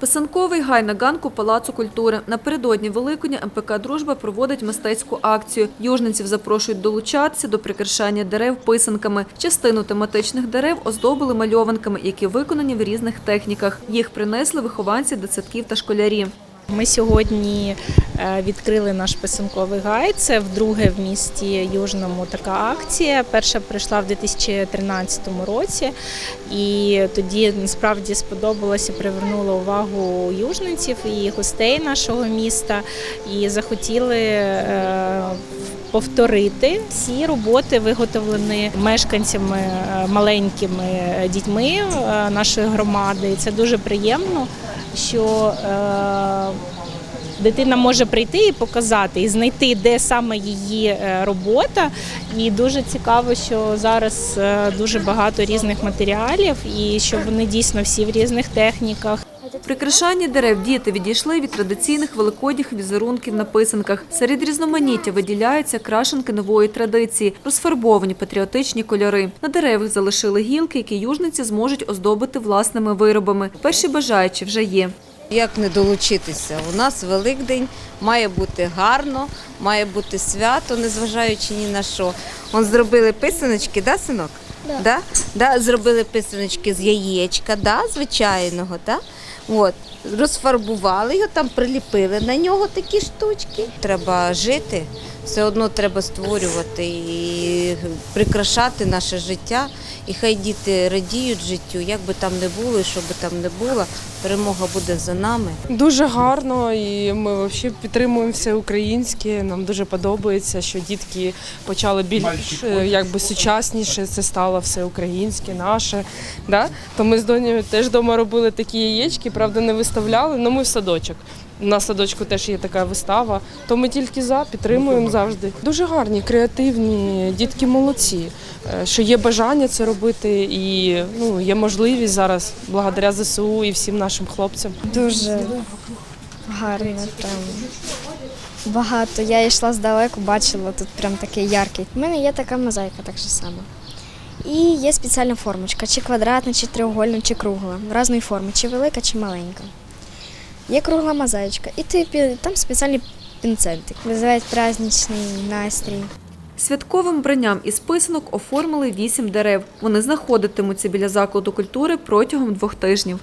Писанковий гай на ганку Палацу культури. Напередодні Великодня МПК «Дружба» проводить мистецьку акцію. Южниців запрошують долучатися до прикрашання дерев писанками. Частину тематичних дерев оздобили мальованками, які виконані в різних техніках. Їх принесли вихованці дитсадків та школярі. Ми сьогодні е, відкрили наш писанковий гай. Це вдруге в місті Южному така акція. Перша прийшла в 2013 році, і тоді насправді сподобалося, привернула увагу южниців і гостей нашого міста, і захотіли. Повторити всі роботи виготовлені мешканцями е, маленькими дітьми е, нашої громади. І це дуже приємно, що е, дитина може прийти і показати, і знайти, де саме її робота. І дуже цікаво, що зараз дуже багато різних матеріалів, і що вони дійсно всі в різних техніках. Прикрашання дерев діти відійшли від традиційних великодніх візерунків на писанках. Серед різноманіття виділяються крашенки нової традиції, розфарбовані патріотичні кольори. На деревах залишили гілки, які южниці зможуть оздобити власними виробами. Перші бажаючі вже є. Як не долучитися? У нас Великдень має бути гарно, має бути свято, незважаючи ні на що. Он зробили писаночки, да, синок? Да. Да? Да? Зробили писаночки з яєчка, да? звичайного, да? От. Розфарбували його, там приліпили на нього такі штучки. Треба жити, все одно треба створювати і прикрашати наше життя. І хай діти радіють життю, як би там не було, і що би там не було, перемога буде за нами. Дуже гарно, і ми взагалі підтримуємо все українське. Нам дуже подобається, що дітки почали більш е, якби сучасніше. Це стало все українське, наше. Да? То ми з донею теж вдома робили такі яєчки, правда, не виставляли, але ми в садочок. На садочку теж є така вистава, то ми тільки за підтримуємо завжди. Дуже гарні, креативні, дітки молодці. е, Що є бажання це робити, і ну є можливість зараз, благодаря ЗСУ і всім нашим хлопцям. Дуже гарно, прям багато. Я йшла здалеку, бачила тут прям такий яркий. У мене є така мозаїка так же само. І є спеціальна формочка, чи квадратна, чи треугольна, чи кругла, різної форми, чи велика, чи маленька. Є кругла мозаїчка, і ти, там спеціальний пінцетик. Визивають праздничний настрій. Святковим бранням із писанок оформили вісім дерев. Вони знаходитимуться біля закладу культури протягом двох тижнів.